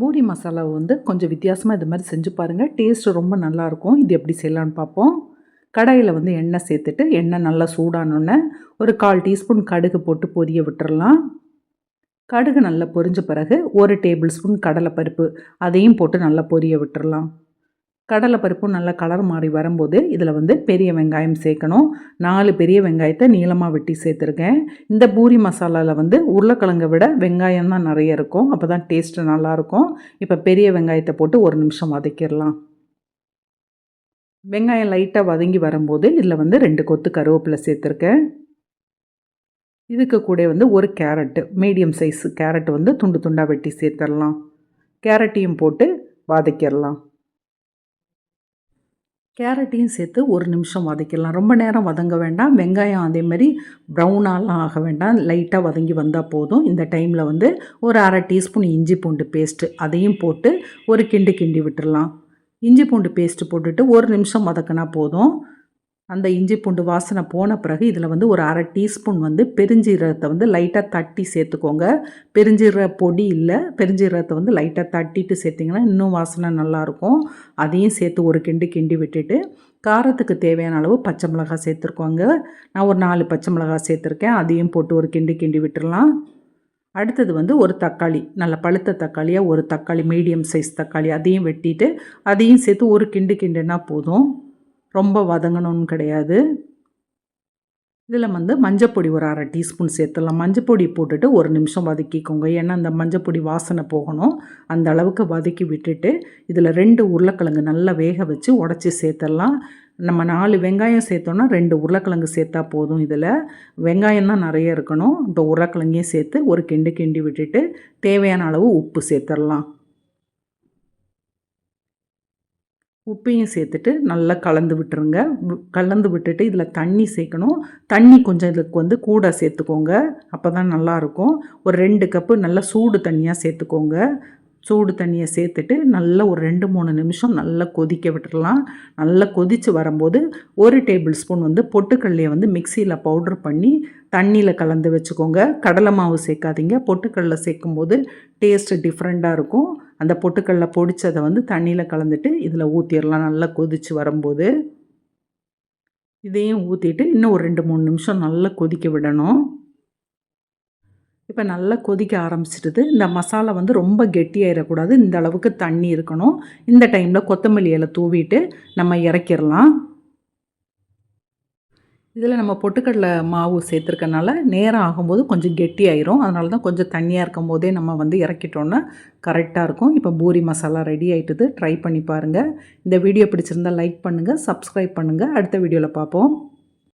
பூரி மசாலாவை வந்து கொஞ்சம் வித்தியாசமாக இது மாதிரி செஞ்சு பாருங்கள் டேஸ்ட்டு ரொம்ப நல்லாயிருக்கும். இது எப்படி செய்யலான்னு பார்ப்போம். கடாயில் வந்து எண்ணெய் சேர்த்துட்டு எண்ணெய் நல்லா சூடானோடனே ஒரு கால் டீஸ்பூன் கடுகு போட்டு பொரிய விட்டுறலாம். கடுகு நல்லா பொரிஞ்ச பிறகு ஒரு டேபிள் ஸ்பூன் கடலைப்பருப்பு அதையும் போட்டு நல்லா பொரிய விட்டுறலாம். கடலைப்பருப்பும் நல்லா கலர் மாறி வரும்போது இதில் வந்து பெரிய வெங்காயம் சேர்க்கணும். நாலு பெரிய வெங்காயத்தை நீளமாக வெட்டி சேர்த்துருக்கேன். இந்த பூரி மசாலாவில் வந்து உருளைக்கிழங்கை விட வெங்காயம் தான் நிறைய இருக்கும். அப்போ தான் டேஸ்ட்டு நல்லாயிருக்கும் இப்போ பெரிய வெங்காயத்தை போட்டு ஒரு நிமிஷம் வதக்கிடலாம். வெங்காயம் லைட்டாக வதங்கி வரும்போது இதில் வந்து ரெண்டு கொத்து கருவேப்பிலை சேர்த்துருக்கேன். இதுக்கு கூட வந்து ஒரு கேரட்டு மீடியம் சைஸ் கேரட் வந்து துண்டு துண்டாக வெட்டி சேர்த்துடலாம். கேரட்டையும் போட்டு வதக்கிடலாம். கேரட்டையும் சேர்த்து ஒரு நிமிஷம் வதக்கிடலாம். ரொம்ப நேரம் வதங்க வேண்டாம். வெங்காயம் அதே மாதிரி ப்ரௌனாலாம் ஆக வேண்டாம். லைட்டாக வதங்கி வந்தால் போதும். இந்த டைமில் வந்து ஒரு அரை டீஸ்பூன் இஞ்சி பூண்டு பேஸ்ட்டு அதையும் போட்டு ஒரு கிண்டு கிண்டி விட்டுடலாம். இஞ்சி பூண்டு பேஸ்ட்டு போட்டுட்டு ஒரு நிமிஷம் வதக்கினா போதும். அந்த இஞ்சி பூண்டு வாசனை போன பிறகு இதில் வந்து ஒரு அரை டீஸ்பூன் வந்து பெருஞ்சீரகத்தை வந்து லைட்டாக தட்டி சேர்த்துக்கோங்க. பெருஞ்சீரக பொடி இல்லை பெருஞ்சீரகத்தை வந்து லைட்டாக தட்டிட்டு சேர்த்திங்கன்னா இன்னும் வாசனை நல்லாயிருக்கும். அதையும் சேர்த்து ஒரு கிண்டி கிண்டி விட்டுட்டு காரத்துக்கு தேவையான அளவு பச்சை மிளகாய் சேர்த்துருக்கோங்க. நான் ஒரு நாலு பச்சை மிளகாய் சேர்த்துருக்கேன். அதையும் போட்டு ஒரு கிண்டி கிண்டி விட்டுடலாம். அடுத்தது வந்து ஒரு தக்காளி நல்ல பழுத்த தக்காளியாக ஒரு தக்காளி மீடியம் சைஸ் தக்காளி அதையும் வெட்டிட்டு அதையும் சேர்த்து ஒரு கிண்டு கிண்டுனா போதும். ரொம்ப வதங்கணும்னு கிடையாது. இதில் வந்து மஞ்சப்பொடி ஒரு அரை டீஸ்பூன் சேர்த்துடலாம். மஞ்சப்பொடி போட்டுட்டு ஒரு நிமிஷம் வதக்கிக்கோங்க. ஏன்னா அந்த மஞ்சப்பொடி வாசனை போகணும். அந்த அளவுக்கு வதக்கி விட்டுட்டு இதில் ரெண்டு உருளைக்கிழங்கு நல்லா வேக வச்சு உடச்சி சேர்த்துடலாம். நம்ம நாலு வெங்காயம் சேர்த்தோன்னா ரெண்டு உருளைக்கிழங்கு சேர்த்தா போதும் இதில். வெங்காயம் தான் நிறைய இருக்கணும். இப்போ உருளைக்கிழங்கையும் சேர்த்து ஒரு கிண்டு கிண்டி விட்டுட்டு தேவையான அளவு உப்பு சேர்த்துடலாம். உப்பையும் சேர்த்துட்டு நல்லா கலந்து விட்டுருங்க. கலந்து விட்டுட்டு இதில் தண்ணி சேர்க்கணும். தண்ணி கொஞ்சம் இதுக்கு வந்து கூட சேர்த்துக்கோங்க. அப்போ தான் நல்லாயிருக்கும் ஒரு ரெண்டு கப்பு நல்லா சூடு தண்ணியாக சேர்த்துக்கோங்க. சூடு தண்ணியை சேர்த்துட்டு நல்லா ஒரு ரெண்டு மூணு நிமிஷம் நல்லா கொதிக்க விட்டுடலாம் நல்லா கொதித்து வரும்போது ஒரு டேபிள் ஸ்பூன் வந்து பொட்டுக்கல்லையை வந்து மிக்சியில் பவுட்ரு பண்ணி தண்ணியில் கலந்து வச்சுக்கோங்க. கடலை மாவு சேர்க்காதீங்க. பொட்டுக்கடலை சேர்க்கும்போது டேஸ்ட்டு டிஃப்ரெண்ட்டாக இருக்கும். அந்த பொட்டுக்கல்ல பொடிச்சதை வந்து தண்ணியில் கலந்துட்டு இதில் ஊற்றிடலாம் நல்லா கொதித்து வரும்போது. இதையும் ஊற்றிட்டு இன்னும் ஒரு ரெண்டு மூணு நிமிஷம் நல்லா கொதிக்க விடணும். இப்போ நல்லா கொதிக்க ஆரம்பிச்சிடுது. இந்த மசாலா வந்து ரொம்ப கெட்டியாயிடக்கூடாது இந்த அளவுக்கு தண்ணி இருக்கணும். இந்த டைமில் கொத்தமல்லி இலை தூவிட்டு நம்ம இறக்கிடலாம். இதில் நம்ம பொட்டுக்கடலை மாவு சேர்த்துருக்கனால நேரம் ஆகும்போது கொஞ்சம் கெட்டியாயிரும் அதனால தான் கொஞ்சம் தண்ணியாக இருக்கும் போதே நம்ம வந்து இறக்கிட்டோன்னா கரெக்டாக இருக்கும். இப்போ பூரி மசாலா ரெடி ஆகிட்டுது ட்ரை பண்ணி பாருங்கள் இந்த வீடியோ பிடிச்சிருந்தால் லைக் பண்ணுங்கள் சப்ஸ்கிரைப் பண்ணுங்கள் அடுத்த வீடியோவில் பார்ப்போம்.